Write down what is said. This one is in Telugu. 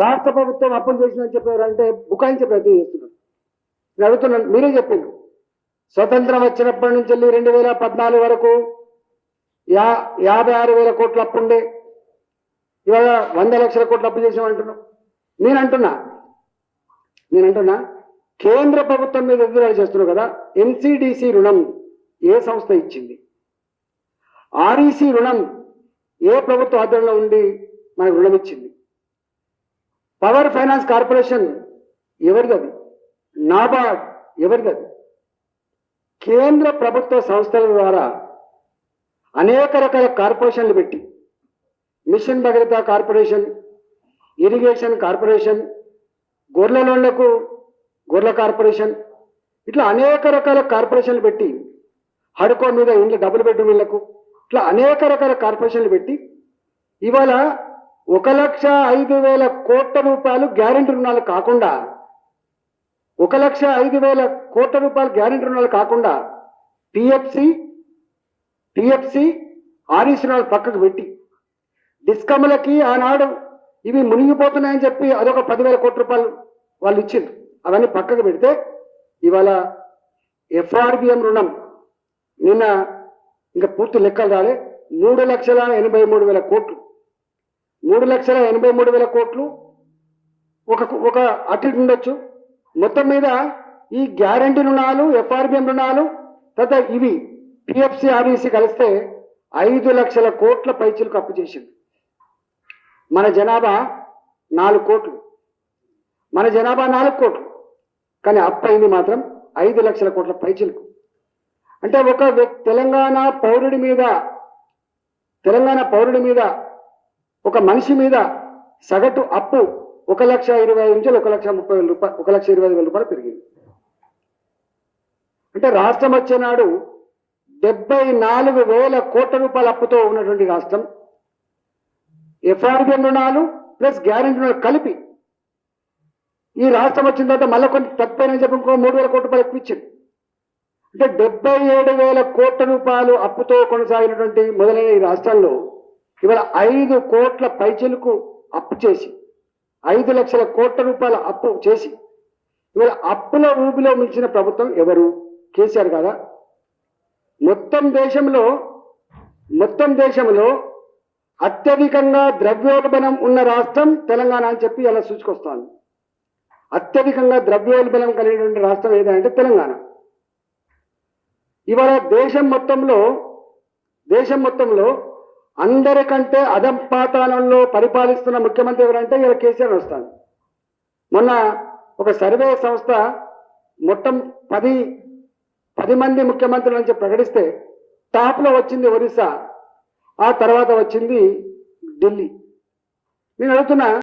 రాష్ట్ర ప్రభుత్వం అప్పులు చేసిందని చెప్పారు అంటే బుకాయించే ప్రయత్నం చేస్తున్నారు. నేను అడుగుతున్నాను మీరే చెప్పిండు. స్వతంత్రం వచ్చినప్పటి నుంచి వెళ్ళి రెండు వేల పద్నాలుగు వరకు యా యాభై ఆరు వేల కోట్ల అప్పు ఉండే. ఇవాళ వంద లక్షల కోట్ల అప్పు చేసామంటున్నాం నేను అంటున్నా నేను అంటున్నా కేంద్ర ప్రభుత్వం మీద ఎదురు చేస్తున్నావు కదా ఎన్సిడిసి రుణం ఏ సంస్థ ఇచ్చింది? ఆర్ఈసి రుణం ఏ ప్రభుత్వ ఆధ్వర్యంలో ఉండి మనకు రుణం ఇచ్చింది? పవర్ ఫైనాన్స్ కార్పొరేషన్ ఎవరిది నాబార్డ్ ఎవరిది కేంద్ర ప్రభుత్వ సంస్థల ద్వారా అనేక రకాల కార్పొరేషన్లు పెట్టి mission Bhagiratha corporation irrigation corporation గొర్రెల లోన్లకు గొర్రెల కార్పొరేషన్ ఇట్లా అనేక రకాల కార్పొరేషన్లు పెట్టి హడుకో మీద ఇంట్లో డబుల్ బెడ్రూమ్ ఇళ్ళకు ఇట్లా అనేక రకాల కార్పొరేషన్లు పెట్టి ఇవాళ ఒక లక్ష ఐదు వేల కోట్ల రూపాయలు గ్యారెంటీ రుణాలు కాకుండా ఒక లక్ష ఐదు వేల కోట్ల రూపాయలు గ్యారెంటీ రుణాలు కాకుండా పిఎఫ్సి టిఎఫ్సి ఆర్ఈసీ రుణాలు పక్కకు పెట్టి డిస్కమ్లకి ఆనాడు ఇవి మునిగిపోతున్నాయని చెప్పి అదొక పదివేల కోట్ల రూపాయలు వాళ్ళు ఇచ్చిండ్రు. అవన్నీ పక్కకు పెడితే ఇవాళ ఎఫ్ఆర్బిఎం రుణం నిన్న ఇంకా పూర్తి లెక్కలు రాలే. మూడు లక్షల ఎనభై మూడు వేల కోట్లు. మూడు లక్షల ఎనభై మూడు వేల కోట్లు ఒక ఒక అటు ఉండొచ్చు. మొత్తం మీద ఈ గ్యారంటీ రుణాలు ఎఫ్ఆర్బిఎం రుణాలు తర్వాత ఇవి పిఎఫ్సి ఆర్ఈసి కలిస్తే ఐదు లక్షల కోట్ల పైచీలకు అప్పు చేసింది. మన జనాభా నాలుగు కోట్లు. మన జనాభా నాలుగు కోట్లు. కానీ అప్పు అయింది మాత్రం ఐదు లక్షల కోట్ల పైచీలకు. అంటే ఒక తెలంగాణ పౌరుడి మీద తెలంగాణ పౌరుడి మీద ఒక మనిషి మీద సగటు అప్పు ఒక లక్ష ఇరవై ఐదు నుంచి ఒక లక్ష ముప్పై వేల రూపాయలు ఒక లక్ష ఇరవై ఐదు వేల రూపాయలు పెరిగింది. అంటే రాష్ట్రం వచ్చేనాడు డెబ్బై నాలుగు వేల కోట్ల రూపాయల అప్పుతో ఉన్నటువంటి రాష్ట్రం ఎఫ్ఆర్బిఎన్ రుణాలు ప్లస్ గ్యారెంటీ రుణాలు కలిపి ఈ రాష్ట్రం వచ్చిన తర్వాత మళ్ళీ కొన్ని తప్పిపోయినని చెప్పి ఇంకో మూడు వేల కోట్ల రూపాయలు ఎక్కువ ఇచ్చింది అంటే డెబ్బై ఏడు వేల కోట్ల రూపాయలు అప్పుతో కొనసాగినటువంటి మొదలైన ఈ రాష్ట్రంలో ఇవాళ ఐదు కోట్ల పైచలకు అప్పు చేసి ఐదు లక్షల కోట్ల రూపాయల అప్పు చేసి ఇవాళ అప్పుల ఊబిలో మించిన ప్రభుత్వం ఎవరు? కేసీఆర్ కదా? మొత్తం దేశంలో మొత్తం దేశంలో అత్యధికంగా ద్రవ్యోల్బణం ఉన్న రాష్ట్రం తెలంగాణ అని చెప్పి అలా సూచుకొస్తాను. అత్యధికంగా ద్రవ్యోల్బణం కలిగినటువంటి రాష్ట్రం ఏదంటే తెలంగాణ. ఇవాళ దేశం మొత్తంలో దేశం మొత్తంలో అందరికంటే అధపాతాళంలో పరిపాలిస్తున్న ముఖ్యమంత్రి ఎవరంటే ఇలా కేసీఆర్ వస్తాను మొన్న ఒక సర్వే సంస్థ మొత్తం పది పది మంది ముఖ్యమంత్రుల నుంచి ప్రకటిస్తే టాప్లో వచ్చింది ఒరిస్సా ఆ తర్వాత వచ్చింది ఢిల్లీ. నేను అడుగుతున్నా